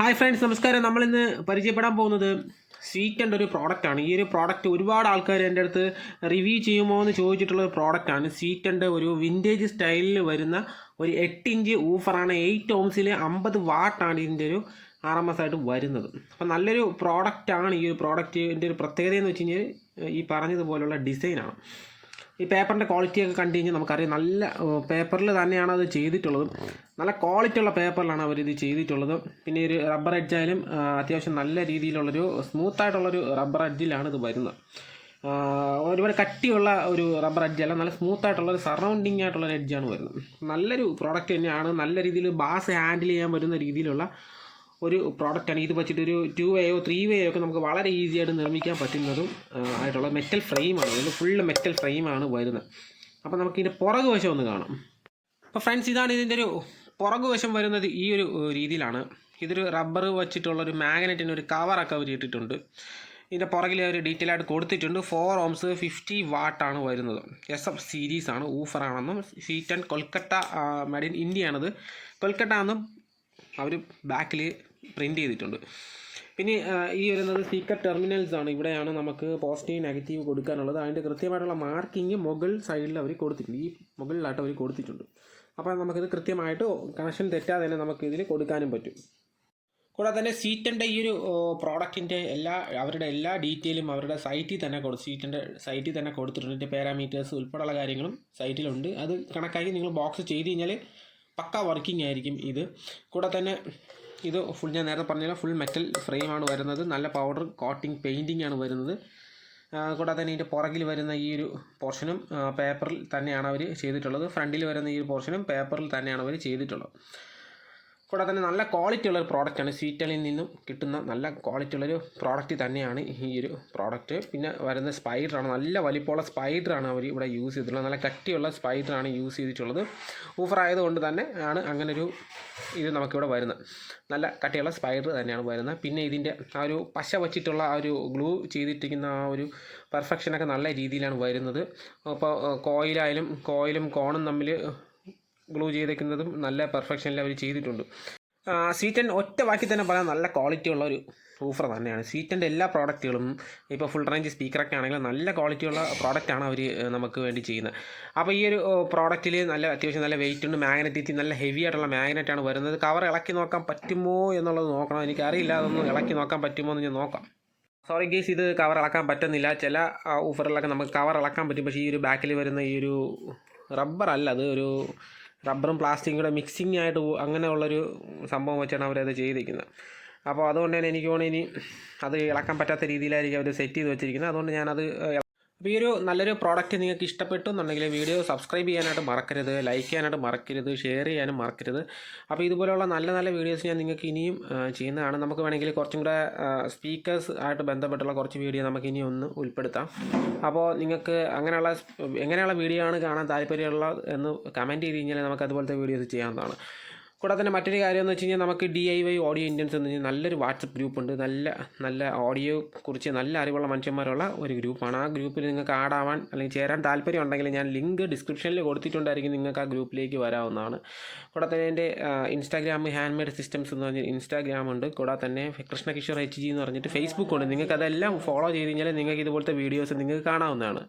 Hi friends നമസ്കാരം. നമ്മളിന്ന് പരിചയപ്പെടാൻ പോകുന്നത് സ്വീക്കന്റെ ഒരു പ്രോഡക്റ്റാണ്. ഈ ഒരു പ്രോഡക്റ്റ് ഒരുപാട് ആൾക്കാർ എന്റെ അടുത്ത് റിവ്യൂ ചെയ്യുമോ എന്ന് ചോദിച്ചിട്ടുള്ള ഒരു പ്രോഡക്റ്റാണ്. സ്വീക്കന്റെ ഒരു വിന്റേജ് സ്റ്റൈലിൽ വരുന്ന ഒരു എട്ട് ഇഞ്ച് ഊഫറാണ്. എയ്റ്റ് ഓംസിൽ അമ്പത് വാട്ടാണ് ഇതിന്റെ ഒരു ആർ എം എസ് ആയിട്ട് വരുന്നത്. അപ്പം നല്ലൊരു പ്രോഡക്റ്റാണ് ഈ ഒരു പ്രോഡക്റ്റിന്റെ ഒരു പ്രത്യേകത എന്ന് വെച്ച് കഴിഞ്ഞാൽ ഈ പറഞ്ഞതുപോലുള്ള ഡിസൈനാണ്. ഈ പേപ്പറിന്റെ ക്വാളിറ്റിയൊക്കെ കണ്ടു കഴിഞ്ഞാൽ നമുക്കറിയാം നല്ല പേപ്പറിൽ തന്നെയാണ് അത് ചെയ്തിട്ടുള്ളതും. നല്ല ക്വാളിറ്റി ഉള്ള പേപ്പറിലാണ് അവർ ഇത് ചെയ്തിട്ടുള്ളത്. പിന്നെ ഒരു റബ്ബർ എഡ്ജായാലും അത്യാവശ്യം നല്ല രീതിയിലുള്ളൊരു സ്മൂത്ത് ആയിട്ടുള്ളൊരു റബ്ബർ എഡ്ജിലാണ് ഇത് വരുന്നത്. ഒരുപാട് കട്ടിയുള്ള ഒരു റബ്ബർ അല്ല നല്ല സ്മൂത്ത് ആയിട്ടുള്ള ഒരു സറൗണ്ടിങ് ആയിട്ടുള്ള ഒരു എഡ്ജാണ് വരുന്നത്. നല്ലൊരു പ്രോഡക്റ്റ് തന്നെയാണ് നല്ല രീതിയിൽ ബാസ് ഹാൻഡിൽ ചെയ്യാൻ പറ്റുന്ന രീതിയിലുള്ള ഒരു പ്രോഡക്റ്റാണ് ഇത് വെച്ചിട്ടൊരു ടു വേയോ ത്രീ വേയോ ഒക്കെ നമുക്ക് വളരെ ഈസി ആയിട്ട് നിർമ്മിക്കാൻ പറ്റുന്നതും ആയിട്ടുള്ള മെറ്റൽ ഫ്രെയിമാണ് ഇതിൽ ഫുള്ള് മെറ്റൽ ഫ്രെയിമാണ് വരുന്നത്. അപ്പോൾ നമുക്ക് ഇതിന്റെ പുറകു വശം ഒന്ന് കാണാം. അപ്പോൾ ഫ്രണ്ട്സ് ഇതാണ് ഇതിന്റെ ഒരു പുറകു വശം വരുന്നത് ഈ ഒരു രീതിയിലാണ്. ഇതൊരു റബ്ബർ വെച്ചിട്ടുള്ളൊരു മാഗ്നറ്റിന് ഒരു കവറൊക്കെ അവർ ഇട്ടിട്ടുണ്ട്. ഇതിന്റെ പുറകിൽ ഒരു ഡീറ്റെയിൽ ആയിട്ട് കൊടുത്തിട്ടുണ്ട്. ഫോർ ഓംസ് ഫിഫ്റ്റി വാട്ടാണ് വരുന്നത്. എസ് എഫ് സീരീസ് ആണ് ഊഫറാണെന്നും sheet and Kolkata made in India ആണത്. കൊൽക്കട്ട എന്നും അവർ ബാക്കിൽ പ്രിന്റ് ചെയ്തിട്ടുണ്ട്. പിന്നെ ഈ വരുന്നത് സ്പീക്കർ ടെർമിനൽസ് ആണ്. ഇവിടെയാണ് നമുക്ക് പോസിറ്റീവ് നെഗറ്റീവ് കൊടുക്കാനുള്ളത്. അതിന്റെ കൃത്യമായിട്ടുള്ള മാർക്കിങ് മുകൾ സൈഡിൽ അവർ കൊടുത്തിട്ടുണ്ട്. ഈ മുകളിലായിട്ട് അവർ കൊടുത്തിട്ടുണ്ട്. അപ്പോൾ നമുക്കിത് കൃത്യമായിട്ട് കണക്ഷൻ തെറ്റാതെ തന്നെ നമുക്ക് ഇതിൽ കൊടുക്കാനും പറ്റും. കൂടാതെ തന്നെ സീറ്റിന്റെ ഈ ഒരു പ്രോഡക്റ്റിന്റെ എല്ലാ അവരുടെ എല്ലാ ഡീറ്റെയിലും അവരുടെ സൈറ്റിൽ തന്നെ കൊടുത്തു സീറ്റിന്റെ സൈറ്റിൽ തന്നെ കൊടുത്തിട്ടുണ്ട്. പാരാമീറ്റേഴ്സ് ഉൾപ്പെടെയുള്ള കാര്യങ്ങളും സൈറ്റിലുണ്ട് അത് കണക്കാക്കി നിങ്ങൾ ബോക്സ് ചെയ്ത് കഴിഞ്ഞാൽ പക്ക വർക്കിംഗ് ആയിരിക്കും ഇത്. കൂടെ തന്നെ ഇത് ഫുൾ ഞാൻ നേരത്തെ പറഞ്ഞല്ലോ ഫുൾ മെറ്റൽ ഫ്രെയിമാണ് വരുന്നത്. നല്ല പൗഡർ കോട്ടിംഗ് പെയിന്റിംഗ് ആണ് വരുന്നത്. കൂടെ കൂടാതെ തന്നെ ഇതിന്റെ പുറകിൽ വരുന്ന ഈ ഒരു പോർഷനും പേപ്പറിൽ തന്നെയാണ് അവർ ചെയ്തിട്ടുള്ളത്. ഫ്രണ്ടിൽ വരുന്ന ഈ ഒരു പോർഷനും പേപ്പറിൽ തന്നെയാണ് അവർ ചെയ്തിട്ടുള്ളത്. കൂടാതെ തന്നെ നല്ല ക്വാളിറ്റി ഉള്ളൊരു പ്രോഡക്റ്റാണ് സ്വീറ്റലിൽ നിന്നും കിട്ടുന്ന നല്ല ക്വാളിറ്റി ഉള്ളൊരു പ്രോഡക്റ്റ് തന്നെയാണ് ഈ ഒരു പ്രോഡക്റ്റ് പിന്നെ വരുന്ന സ്പൈഡറാണ് നല്ല വലിപ്പമുള്ള സ്പൈഡറാണ് അവർ ഇവിടെ യൂസ് ചെയ്തിട്ടുള്ളത്. നല്ല കട്ടിയുള്ള സ്പൈഡറാണ് യൂസ് ചെയ്തിട്ടുള്ളത്. ഓഫർ ആയതുകൊണ്ട് തന്നെ ആണ് അങ്ങനൊരു ഇത് നമുക്കിവിടെ വരുന്നത്. നല്ല കട്ടിയുള്ള സ്പൈഡർ തന്നെയാണ് വരുന്നത്. പിന്നെ ഇതിന്റെ ആ ഒരു പശ വച്ചിട്ടുള്ള ആ ഒരു ഗ്ലൂ ചെയ്തിട്ടിരിക്കുന്ന ആ ഒരു പെർഫെക്ഷനൊക്കെ നല്ല രീതിയിലാണ് വരുന്നത്. അപ്പോൾ കോയിലായാലും കോയിലും കോണും തമ്മിൽ ഗ്ലൂ ചെയ്തേക്കുന്നതും നല്ല പെർഫെക്ഷനിൽ അവർ ചെയ്തിട്ടുണ്ട്. സീറ്റൻ ഒറ്റ വാക്കി തന്നെ പറയാൻ നല്ല ക്വാളിറ്റി ഉള്ള ഒരു ഊഫർ തന്നെയാണ്. സീറ്റന്റെ എല്ലാ പ്രോഡക്റ്റുകളും ഇപ്പോൾ ഫുൾ റേഞ്ച് സ്പീക്കറൊക്കെ ആണെങ്കിലും നല്ല ക്വാളിറ്റി ക്വാളിറ്റിയുള്ള പ്രോഡക്റ്റാണ് അവർ നമുക്ക് വേണ്ടി ചെയ്യുന്നത്. അപ്പോൾ ഈ ഒരു പ്രോഡക്റ്റിൽ നല്ല അത്യാവശ്യം നല്ല വെയിറ്റ് ഉണ്ട് മാഗ്നറ്റിറ്റി നല്ല ഹെവി ആയിട്ടുള്ള മാഗ്നറ്റാണ് വരുന്നത്. കവർ ഇളക്കി നോക്കാൻ പറ്റുമോ എന്നുള്ളത് നോക്കണം. എനിക്കറിയില്ല അതൊന്ന് ഇളക്കി നോക്കാൻ പറ്റുമോ എന്ന് ഞാൻ നോക്കാം. സോറി ഗീസ് ഇത് കവർ ഇളക്കാൻ പറ്റുന്നില്ല. ചില ഓഫറിലൊക്കെ നമുക്ക് കവർ ഇളക്കാൻ പറ്റും. പക്ഷേ ഈ ഒരു ബാക്കിൽ വരുന്ന ഈ ഒരു റബ്ബർ അല്ല അത് ഒരു റബ്ബറും പ്ലാസ്റ്റിക്കും കൂടെ മിക്സിങ് ആയിട്ട് അങ്ങനെയുള്ളൊരു സംഭവം വെച്ചാണ് അവരത് ചെയ്തിരിക്കുന്നത്. അപ്പോൾ അതുകൊണ്ട് തന്നെ എനിക്ക് തോന്നുന്നു ഇനി അത് ഇളക്കാൻ പറ്റാത്ത രീതിയിലായിരിക്കും അവർ സെറ്റ് ചെയ്ത് വെച്ചിരിക്കുന്നത്. അതുകൊണ്ട് ഞാനത് അപ്പോൾ ഈ ഒരു നല്ലൊരു പ്രോഡക്റ്റ് നിങ്ങൾക്ക് ഇഷ്ടപ്പെട്ടു എന്നുണ്ടെങ്കിൽ വീഡിയോ സബ്സ്ക്രൈബ് ചെയ്യാനായിട്ട് മറക്കരുത് ലൈക്ക് ചെയ്യാനായിട്ട് മറക്കരുത് ഷെയർ ചെയ്യാനും മറക്കരുത്. അപ്പോൾ ഇതുപോലെയുള്ള നല്ല നല്ല വീഡിയോസ് ഞാൻ നിങ്ങൾക്ക് ഇനിയും ചെയ്യുന്നതാണ്. നമുക്ക് വേണമെങ്കിൽ കുറച്ചും കൂടെ സ്പീക്കേഴ്സ് ആയിട്ട് ബന്ധപ്പെട്ടുള്ള കുറച്ച് വീഡിയോ നമുക്ക് ഇനി ഒന്ന് ഉൾപ്പെടുത്താം. അപ്പോൾ നിങ്ങൾക്ക് അങ്ങനെയുള്ള എങ്ങനെയുള്ള വീഡിയോ ആണ് കാണാൻ താല്പര്യമുള്ള എന്ന് കമന്റ് ചെയ്ത് കഴിഞ്ഞാൽ നമുക്ക് അതുപോലത്തെ വീഡിയോസ് ചെയ്യാവുന്നതാണ്. കൂടാതെ തന്നെ മറ്റൊരു കാര്യം എന്ന് വെച്ച് കഴിഞ്ഞാൽ നമുക്ക് D I Y audio Indians എന്ന് പറഞ്ഞാൽ നല്ലൊരു വാട്സപ്പ് ഗ്രൂപ്പ് ഉണ്ട് നല്ല നല്ല ഓഡിയോ കുറിച്ച് നല്ല അറിവുള്ള മനുഷ്യന്മാരുള്ള ഒരു ഗ്രൂപ്പാണ്. ആ ഗ്രൂപ്പിൽ നിങ്ങൾക്ക് ആഡാവാൻ അല്ലെങ്കിൽ ചേരാൻ താല്പര്യം ഉണ്ടെങ്കിൽ ഞാൻ ലിങ്ക് ഡിസ്ക്രിപ്ഷനിൽ കൊടുത്തിട്ടുണ്ടായിരിക്കും നിങ്ങൾക്ക് ആ ഗ്രൂപ്പിലേക്ക് വരാവുന്നതാണ്. കൂടാതെ തന്നെ എന്റെ ഇൻസ്റ്റാഗ്രാം ഹാൻഡ് മെയ്ഡ് സിസ്റ്റംസ് എന്ന് പറഞ്ഞാൽ ഇൻസ്റ്റാഗ്രാം ഉണ്ട്. കൂടാതെ തന്നെ കൃഷ്ണകിഷോർ എച്ച് ജി എന്ന് പറഞ്ഞിട്ട് ഫേസ്ബുക്ക് ഉണ്ട്. നിങ്ങൾക്ക് അതെല്ലാം ഫോളോ ചെയ്ത് കഴിഞ്ഞാൽ നിങ്ങൾക്ക് ഇതുപോലത്തെ വീഡിയോസ് നിങ്ങൾക്ക് കാണാവുന്നതാണ്.